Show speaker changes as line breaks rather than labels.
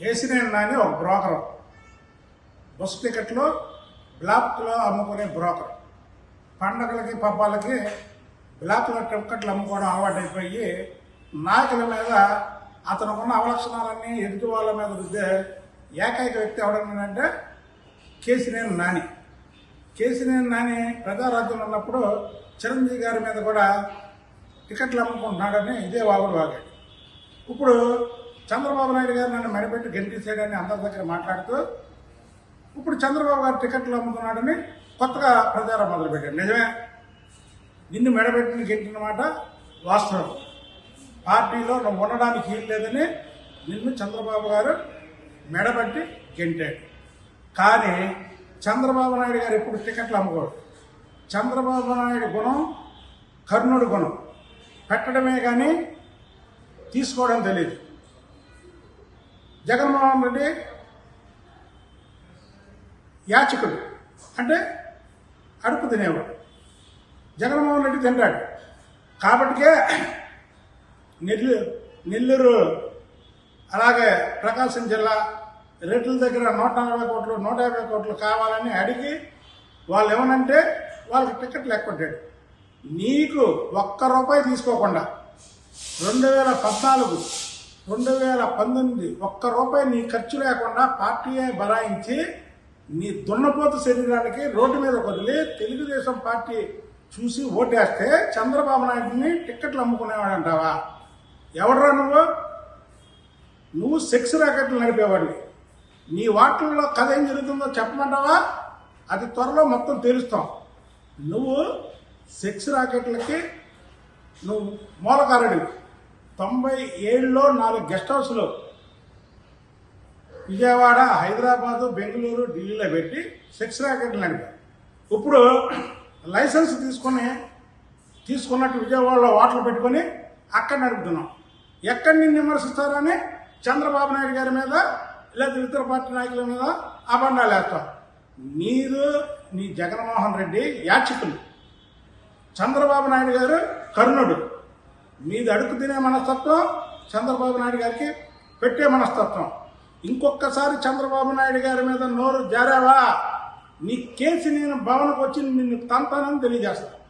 నాని ఒక broker. Bus టికెట్లు బ్లాక్లో అమ్ముకునే బ్రోకర్. పండగలకి పబ్బాలకి బ్లాక్లో టికెట్లు అమ్ముకోవడం అలవాటైపోయి నాయకుల మీద అతనుకున్న అవలక్షణాలన్నీ ఎదుటి వాళ్ళ మీద రుద్దే ఏకైక వ్యక్తి ఎవడన్నాడంటే కేసినేని నాని. కేసినేని నాని ప్రజారాజ్యంలో ఉన్నప్పుడు చిరంజీవి గారి మీద కూడా టికెట్లు అమ్ముకుంటున్నాడని ఇదే వాగుడు వాగాడు. ఇప్పుడు చంద్రబాబు నాయుడు గారు నన్ను మెడపెట్టి గెలిపించాడని అందరి దగ్గర మాట్లాడుతూ ఇప్పుడు చంద్రబాబు గారు టికెట్లు అమ్ముతున్నాడని కొత్తగా ప్రచారం మొదలుపెట్టాడు నిజమే? నిన్ను మెడబెట్టిన గెలిచిన మాట వాస్తవం. పార్టీలో నువ్వు ఉండడానికి వీలు లేదని నిన్ను చంద్రబాబు గారు మెడబెట్టి గెంటాడు. కానీ చంద్రబాబు నాయుడు గారు ఎప్పుడు టికెట్లు అమ్ముకోడు చంద్రబాబు నాయుడు గుణం కర్ణుడు గుణం. పెట్టడమే కానీ తీసుకోవడం తెలియదు జగన్మోహన్ రెడ్డి యాచకుడు. అంటే అడుపు తినేవాడు. జగన్మోహన్ రెడ్డి తింటాడు. కాబట్టికే నెల్లూరు నెల్లూరు అలాగే ప్రకాశం జిల్లా రేట్ల దగ్గర నూట నలభై కోట్లు నూట యాభై కోట్లు కావాలని అడిగి వాళ్ళు ఏమనంటే వాళ్ళకి టికెట్లు ఎక్కొట్టాడు. నీకు ఒక్క రూపాయి తీసుకోకుండా రెండు వేల పద్నాలుగు రెండు వేల పంతొమ్మిది ఒక్క రూపాయి నీ ఖర్చు లేకుండా పార్టీయే బరాయించి నీ దున్నపోతు శరీరానికి రోడ్డు మీద వదిలి తెలుగుదేశం పార్టీ చూసి ఓటేస్తే చంద్రబాబు నాయుడిని టిక్కెట్లు అమ్ముకునేవాడు అంటావా ఎవడరా నువ్వు? నువ్వు సెక్స్ ర్యాకెట్లు నడిపేవాడివి. నీ వాటిల్లో కథ ఏం జరుగుతుందో చెప్పమంటావా? అది త్వరలో మొత్తం తెలుస్తాం. నువ్వు సెక్స్ రాకెట్లకి నువ్వు మూలకారుడివి. తొంభై ఏడులో నాలుగు గెస్ట్ హౌస్లు విజయవాడ హైదరాబాదు బెంగళూరు ఢిల్లీలో పెట్టి సెక్స్ ర్యాకెట్లు నడిపారు ఇప్పుడు లైసెన్స్ తీసుకొని తీసుకున్నట్టు విజయవాడలో వాటలు పెట్టుకొని అక్కడ నడుపుతున్నాం. ఎక్కడి విమర్శిస్తారని చంద్రబాబు నాయుడు గారి మీద లేదా ఇతర పార్టీ నాయకుల మీద అబండాలు వేస్తాం. మీరు నీ జగన్మోహన్ రెడ్డి యాచకులు. చంద్రబాబు నాయుడు గారు కర్ణుడు. మీది అడుగు తినే మనస్తత్వం చంద్రబాబు నాయుడు గారికి పెట్టే మనస్తత్వం. ఇంకొకసారి చంద్రబాబు నాయుడు గారి మీద నోరు జారావా? నీ కేసు నేను భవనకు వచ్చి నిన్ను తంతానని తెలియజేస్తాను